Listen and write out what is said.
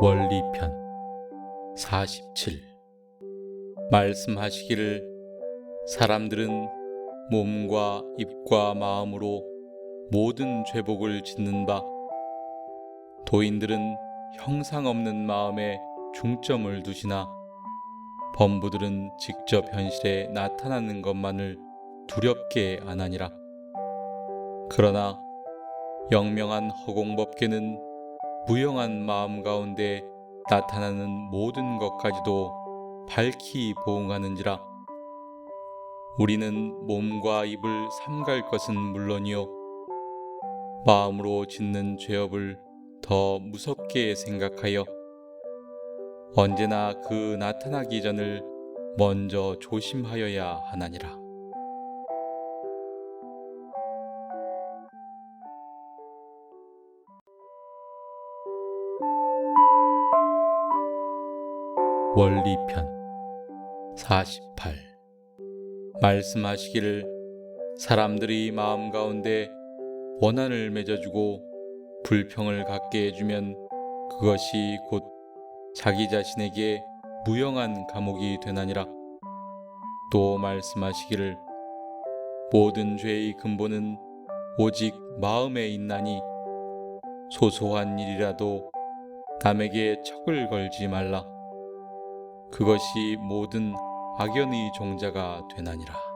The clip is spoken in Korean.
원리편 47 말씀하시기를 사람들은 몸과 입과 마음으로 모든 죄복을 짓는 바 도인들은 형상 없는 마음에 중점을 두시나 범부들은 직접 현실에 나타나는 것만을 두렵게 안하니라. 그러나 영명한 허공법계는 무영한 마음 가운데 나타나는 모든 것까지도 밝히 보응하는지라 우리는 몸과 입을 삼갈 것은 물론이요 마음으로 짓는 죄업을 더 무섭게 생각하여 언제나 그 나타나기 전을 먼저 조심하여야 하나니라. 원리편 48 말씀하시기를 사람들이 마음 가운데 원한을 맺어주고 불평을 갖게 해주면 그것이 곧 자기 자신에게 무용한 감옥이 되나니라. 또 말씀하시기를 모든 죄의 근본은 오직 마음에 있나니 소소한 일이라도 남에게 척을 걸지 말라 그것이 모든 악연의 종자가 되나니라.